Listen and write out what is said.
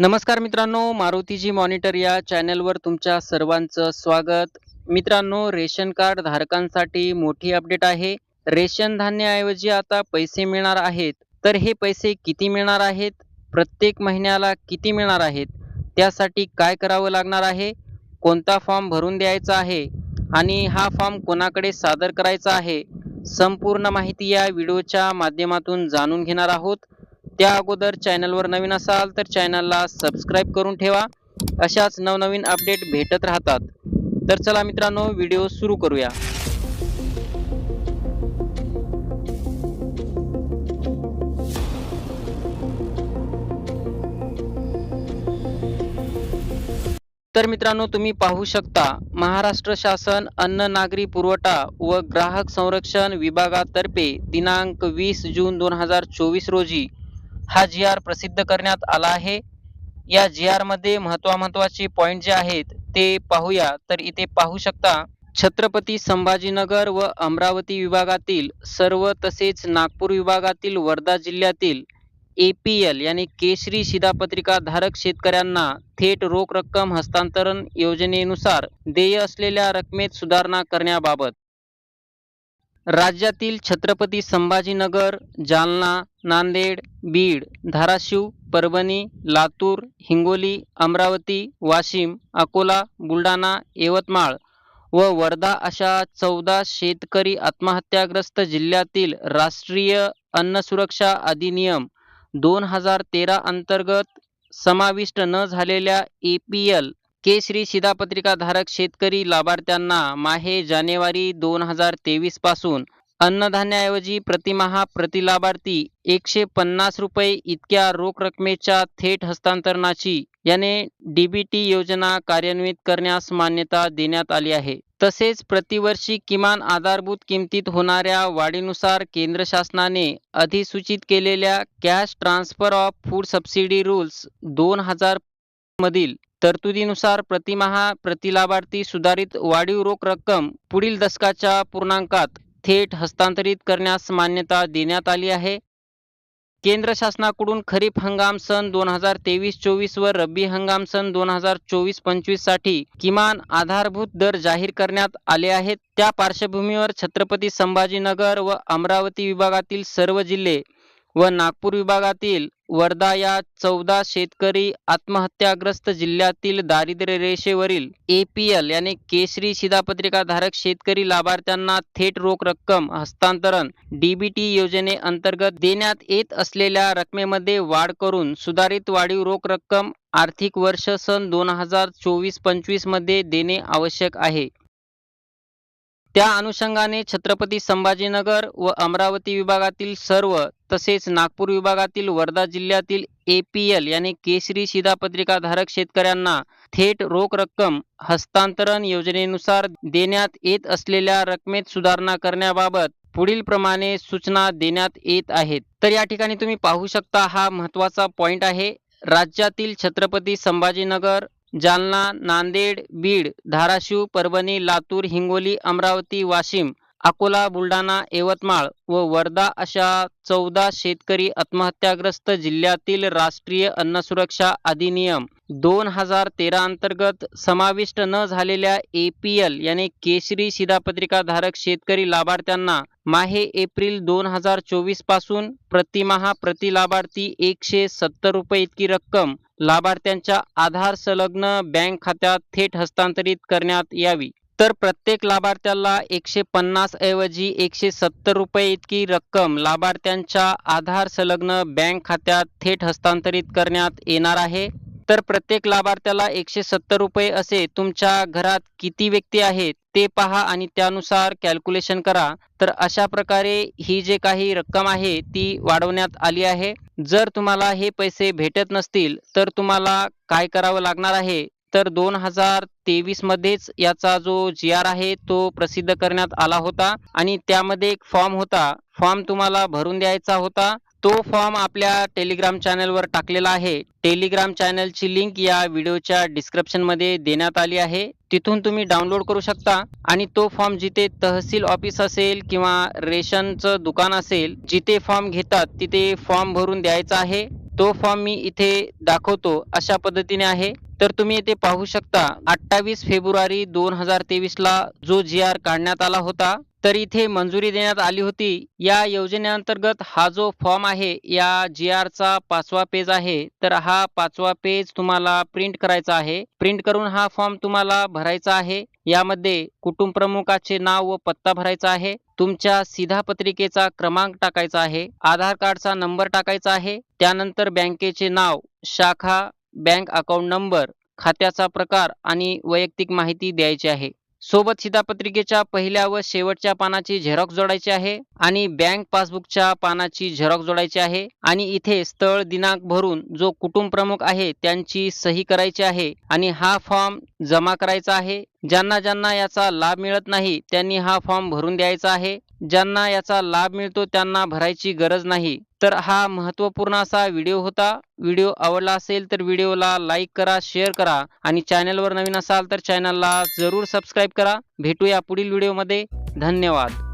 नमस्कार मित्रांनो मारुतीजी मॉनिटर या चॅनलवर तुमच्या सर्वांचं स्वागत. मित्रांनो रेशन कार्ड धारकांसाठी मोठी अपडेट आहे. रेशन धान्याऐवजी आता पैसे मिळणार आहेत. तर हे पैसे किती मिळणार आहेत? प्रत्येक महिन्याला किती मिळणार आहेत? त्यासाठी काय करावं लागणार आहे? कोणता फॉर्म भरून द्यायचा आहे? आणि हा फॉर्म कोणाकडे सादर करायचा आहे? संपूर्ण माहिती या व्हिडिओच्या माध्यमातून जाणून घेणार आहोत. त्या अगोदर चॅनलवर नवीन असाल तर चॅनलला सबस्क्राईब करून ठेवा. अशाच नवनवीन अपडेट भेटत राहतात. तर चला मित्रांनो व्हिडिओ सुरू करूया. तर मित्रांनो तुम्ही पाहू शकता महाराष्ट्र शासन अन्न नागरी पुरवठा व ग्राहक संरक्षण विभागातर्फे दिनांक वीस जून दोन हजार चोवीस रोजी हा जी आर प्रसिद्ध करण्यात आला आहे. या जी आरमध्ये महत्वा महत्त्वाचे पॉइंट जे आहेत ते पाहूया. तर इथे पाहू शकता छत्रपती संभाजीनगर व अमरावती विभागातील सर्व तसेच नागपूर विभागातील वर्धा जिल्ह्यातील ए पी एल यानी केशरी शिधापत्रिका धारक शेतकऱ्यांना थेट रोख रक्कम हस्तांतरण योजनेनुसार देय असलेल्या रकमेत सुधारणा करण्याबाबत. राज्यातील छत्रपती संभाजीनगर जालना नांदेड बीड धाराशिव परभणी लातूर हिंगोली अमरावती वाशिम अकोला बुलढाणा यवतमाळ व वर्धा अशा चौदा शेतकरी आत्महत्याग्रस्त जिल्ह्यातील राष्ट्रीय अन्न सुरक्षा अधिनियम दोन हजार तेरा अंतर्गत समाविष्ट न झालेल्या ए पी एल केशरी शिधापत्रिकाधारक शेतकरी लाभार्थ्यांना माहे जानेवारी दोन हजार तेवीसपासून अन्नधान्याऐवजी प्रतिमहा प्रतिलाभार्थी एकशे पन्नास रुपये इतक्या रोख रकमेच्या थेट हस्तांतरणाची याने डीबीटी योजना कार्यान्वित करण्यास मान्यता देण्यात आली आहे. तसेच प्रतिवर्षी किमान आधारभूत किमतीत होणाऱ्या वाढीनुसार केंद्र शासनाने अधिसूचित केलेल्या cash transfer of food subsidy rules दोन हजार मधील तरतुदीनुसार प्रतिमहा प्रतिलाभार्थी सुधारित वाढीव रोख रक्कम पुढील दशकाच्या पूर्णांकात थेट हस्तांतरित करण्यास मान्यता देण्यात आली आहे. केंद्र शासनाकडून खरीप हंगाम सन दोन हजार तेवीस चोवीस व रब्बी हंगाम सन दोन हजार चोवीस पंचवीससाठी किमान आधारभूत दर जाहीर करण्यात आले आहेत. त्या पार्श्वभूमीवर छत्रपती संभाजीनगर व अमरावती विभागातील सर्व जिल्हे व नागपूर विभागातील वर्धा या चौदा शेतकरी आत्महत्याग्रस्त जिल्ह्यातील दारिद्र्य रेषेवरील एपीएल याने केशरी शिधापत्रिका धारक शेतकरी लाभार्थ्यांना थेट रोख रक्कम हस्तांतरण डीबीटी योजनेअंतर्गत देण्यात येत असलेल्या रकमेमध्ये वाढ करून सुधारित वाढीव रोख रक्कम आर्थिक वर्ष सन दोन हजार चोवीस पंचवीसमध्ये देणे आवश्यक आहे. त्या अनुषंगाने छत्रपती संभाजीनगर व अमरावती विभागातील सर्व तसेच नागपूर विभागातील वर्धा जिल्ह्यातील एपीएल यांनी केसरी शिधापत्रिका धारक शेतकऱ्यांना थेट रोख रक्कम हस्तांतरण योजनेनुसार देण्यात येत असलेल्या रकमेत सुधारणा करण्याबाबत पुढील प्रमाणे सूचना देण्यात येत आहेत. तर या ठिकाणी तुम्ही पाहू शकता हा महत्त्वाचा पॉइंट आहे. राज्यातील छत्रपती संभाजीनगर जालना नांदेड बीड धाराशिव परभणी लातूर हिंगोली अमरावती वाशिम अकोला बुलढाणा यवतमाळ व वर्धा अशा चौदा शेतकरी आत्महत्याग्रस्त जिल्ह्यातील राष्ट्रीय अन्न सुरक्षा अधिनियम दोन हजार तेरा अंतर्गत समाविष्ट न झालेल्या एपीएल याने केशरी शिधापत्रिका धारक शेतकरी लाभार्थ्यांना माहे एप्रिल दोन हजार चोवीसपासून प्रतिमहा प्रति लाभार्थी एकशे सत्तर रुपये इतकी रक्कम लाभार्थ्यांच्या आधार संलग्न बँक खात्यात थेट हस्तांतरित करण्यात यावी. तर प्रत्येक लाभार्थ्याला एकशे पन्नास ऐवजी एकशे सत्तर रुपये इतकी रक्कम लाभार्थ्यांच्या आधार संलग्न बँक खात्यात थेट हस्तांतरित करण्यात येणार आहे. तर प्रत्येक लाभार्थ्याला एकशे सत्तर रुपये असे तुमच्या घरात किती व्यक्ती आहेत ते पहा आणि त्यानुसार कॅल्क्युलेशन करा. तर अशा प्रकारे ही जे काही रक्कम आहे ती वाढवण्यात आली आहे. जर तुम्हाला हे पैसे भेटत नसतील तर तुम्हाला काय करावं लागणार आहे? तर दोन हजार तेवीस मध्येच याचा जो जी आर आहे तो प्रसिद्ध करण्यात आला होता आणि त्यामध्ये एक फॉर्म होता. फॉर्म तुम्हाला भरून द्यायचा होता. तो फॉर्म आपल्या टेलिग्राम चॅनलवर टाकलेला आहे. टेलिग्राम चॅनलची लिंक या व्हिडिओच्या डिस्क्रिप्शनमध्ये देण्यात आली आहे. तिथून तुम्ही डाउनलोड करू शकता आणि तो फॉर्म जिथे तहसील ऑफिस असेल किंवा रेशनचं दुकान असेल जिथे फॉर्म घेतात तिथे फॉर्म भरून द्यायचा आहे. तो फॉर्म मी इथे दाखवतो अशा पद्धतीने आहे. तर तुम्ही इथे पाहू शकता अठ्ठावीस फेब्रुवारी दोन हजार तेवीस ला जो जी आर काढण्यात आला होता तर इथे मंजुरी देण्यात आली होती. या योजनेअंतर्गत हा जो फॉर्म आहे या जी आरचा पाचवा पेज आहे. तर हा पाचवा पेज तुम्हाला प्रिंट करायचा आहे. प्रिंट करून हा फॉर्म तुम्हाला भरायचा आहे. यामध्ये कुटुंब प्रमुखाचे नाव व पत्ता भरायचा आहे. तुमच्या सिधा पत्रिकेचा क्रमांक टाकायचा आहे आधार कार्डचा नंबर टाकायचा आहे त्यानंतर बँकेचे नाव शाखा बँक अकाउंट नंबर खात्याचा प्रकार आणि वैयक्तिक माहिती द्यायची आहे. सोबत शिधापत्रिकेच्या पहिल्या व शेवटच्या पानाची झेरॉक्स जोडायची आहे आणि बँक पासबुकच्या पानाची झेरॉक्स जोडायची आहे आणि इथे स्थळ दिनांक भरून जो कुटुंब प्रमुख आहे त्यांची सही करायची आहे आणि हा फॉर्म जमा करायचा आहे. ज्यांना ज्यांना याचा लाभ मिळत नाही त्यांनी हा फॉर्म भरून द्यायचा आहे. ज्यांना याचा लाभ मिळतो त्यांना भरायची गरज नाही. तर हा महत्त्वपूर्ण असा व्हिडिओ होता. व्हिडिओ आवडला असेल तर व्हिडिओला लाईक करा शेअर करा आणि चॅनलवर नवीन असाल तर चॅनलला जरूर सबस्क्राईब करा. भेटूया पुढील व्हिडिओमध्ये. धन्यवाद.